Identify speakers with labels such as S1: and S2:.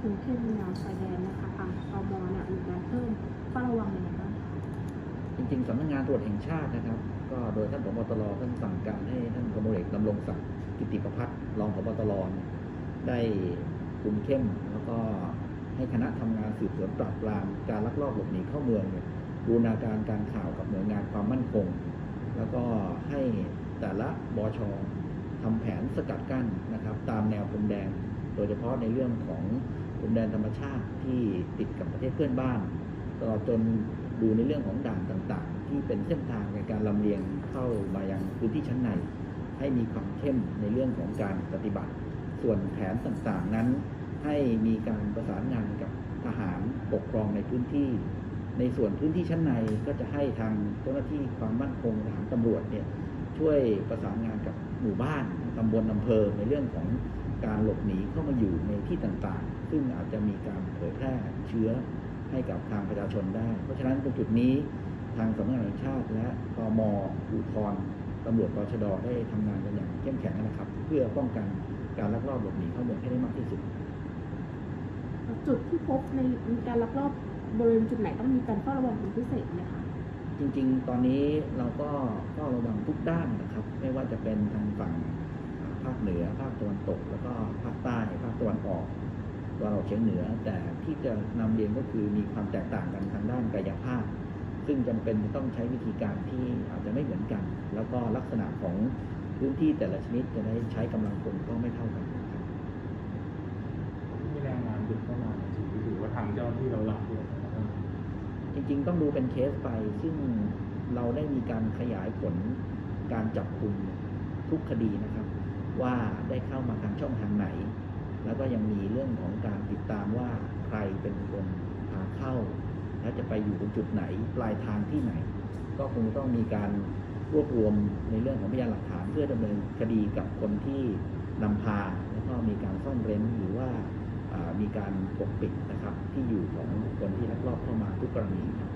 S1: คุมเข้มแนวชายแดนนะคะทางตมเนี่ยมีการเพิ่มเฝ้าระวังยังไงบ้าง
S2: จริงๆสำนักงานตรวจแห่งชาตินะครับ ก็โดยท่านผบตรท่านสั่งการให้ท่านพลตเอกดำรงศักดิ์กิติประพัฒน์รองผบตรได้คุมเข้มแล้วก็ให้คณะทำงานสืบสวนปราบปรามการลักลอบหลบหนีเข้าเมืองบูรณาการการข่าวกับหน่วยงานความมั่นคง แล้วก็ให้แต่ละบชทำแผนสกัดกั้นนะครับ ตามแนวพรมแดง โดยเฉพาะในเรื่องของ พรมแดนธรรมชาติที่ติดกับประเทศเพื่อนบ้านตลอดจนดูในเรื่องของด่านต่างๆ ที่เป็นเส้นทางในการลำเลียงเข้ามายังพื้นที่ชั้นใน ให้มีความเข้มในเรื่องของการปฏิบัติ ส่วนแผนต่างๆนั้น ให้มีการประสานงานกับทหารปกครองในพื้นที่ ในส่วนพื้นที่ชั้นในก็จะให้ทางเจ้าหน้าที่ความมั่นคงทหารตำรวจเนี่ยช่วยประสานงานกับหมู่บ้านตำบลอำเภอในเรื่องของ การหลบหนีเข้ามาอยู่ในที่ต่างๆ ซึ่งอาจจะมีการเผยแพร่เชื้อให้กับทางประชาชนได้ เพราะฉะนั้นตรงจุดนี้ทางสำนักงานตำรวจแห่งชาติและตมภูธรตำรวจตชดได้ทำงานกันอย่างเข้มแข็งนะครับ เพื่อป้องกันการลักลอบหลบหนีเข้าเมืองให้ได้มากที่สุด
S1: จุดที่พบในมีการลักลอบบริเวณจุดไหนต้องมีการเฝ้าระวังเป็นพิเศษไหมคะ
S2: จริง ๆ ตอนนี้เราก็เฝ้าระวังทุกด้านนะครับ ไม่ว่าจะเป็นทางฝั่งอ่า ภาคเหนือ ภาคตะวันตก แล้วก็ภาคใต้ ภาคตะวันออกตะวันออกเฉียงเหนือ แต่ที่จะนำเรียนก็คือมีความแตกต่างกันทางด้านกายภาพ ซึ่งจำเป็นจะต้องใช้วิธีการที่อาจจะไม่เหมือนกัน แล้วก็ลักษณะของพื้นที่แต่ละชนิดจะได้ใช้กำลังคนก็ไม่เท่ากันครับ
S3: มีแรงงานหยุดเข้ามาถือถือว่าทางเจ้าหน้าที่เราหลับด้วยนะครับ
S2: จริงๆ ต้องดูเป็นเคสไป ซึ่งเราได้มีการขยายผลการจับกลุ่มทุกคดีนะครับ ว่าได้เข้ามาทางช่องทางไหน แล้วก็ยังมีเรื่องของการติดตามว่าใครเป็นคนพาเข้า และจะไปอยู่ตรงจุดไหนปลายทางที่ไหน ก็คงต้องมีการรวบรวมในเรื่องของพยานหลักฐาน เพื่อดำเนินคดีกับคนที่นำพา แล้วก็มีการซ่อนเร้นหรือว่ามีการปกปิดนะครับที่อยู่ของคนที่ลักลอบเข้ามาทุกกรณีครับ